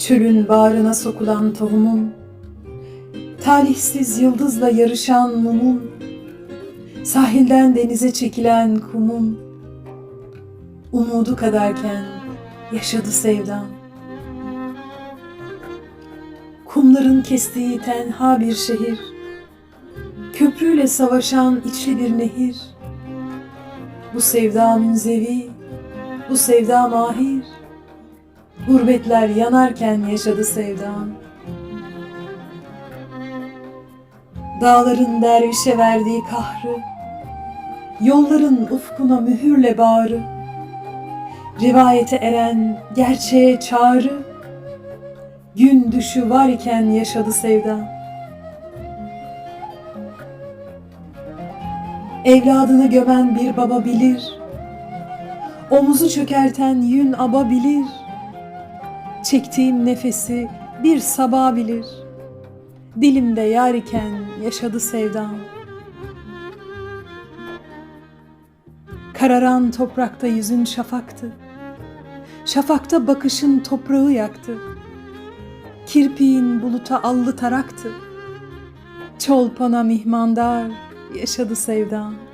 Çölün bağrına sokulan tohumum, talihsiz yıldızla yarışan mumum, sahilden denize çekilen kumum, umudu kadarken yaşadı sevdam. Kumların kestiği tenha bir şehir, köprüyle savaşan içli bir nehir, bu sevda münzevi, bu sevda mahir, gurbetler yanarken yaşadı sevdam. Dağların dervişe verdiği kahrı, yolların ufkuna mühürle bağrı, rivayete eren gerçeğe çağrı, gün düşü var iken yaşadı sevdam. Evladını gömen bir baba bilir, omuzu çökerten yün aba bilir, çektiğim nefesi bir sabah bilir, dilimde yar iken yaşadı sevdam. Kararan toprakta yüzün şafaktı, şafakta bakışın toprağı yaktı, kirpiğin buluta allı taraktı, çolpana mihmandar yaşadı sevdam.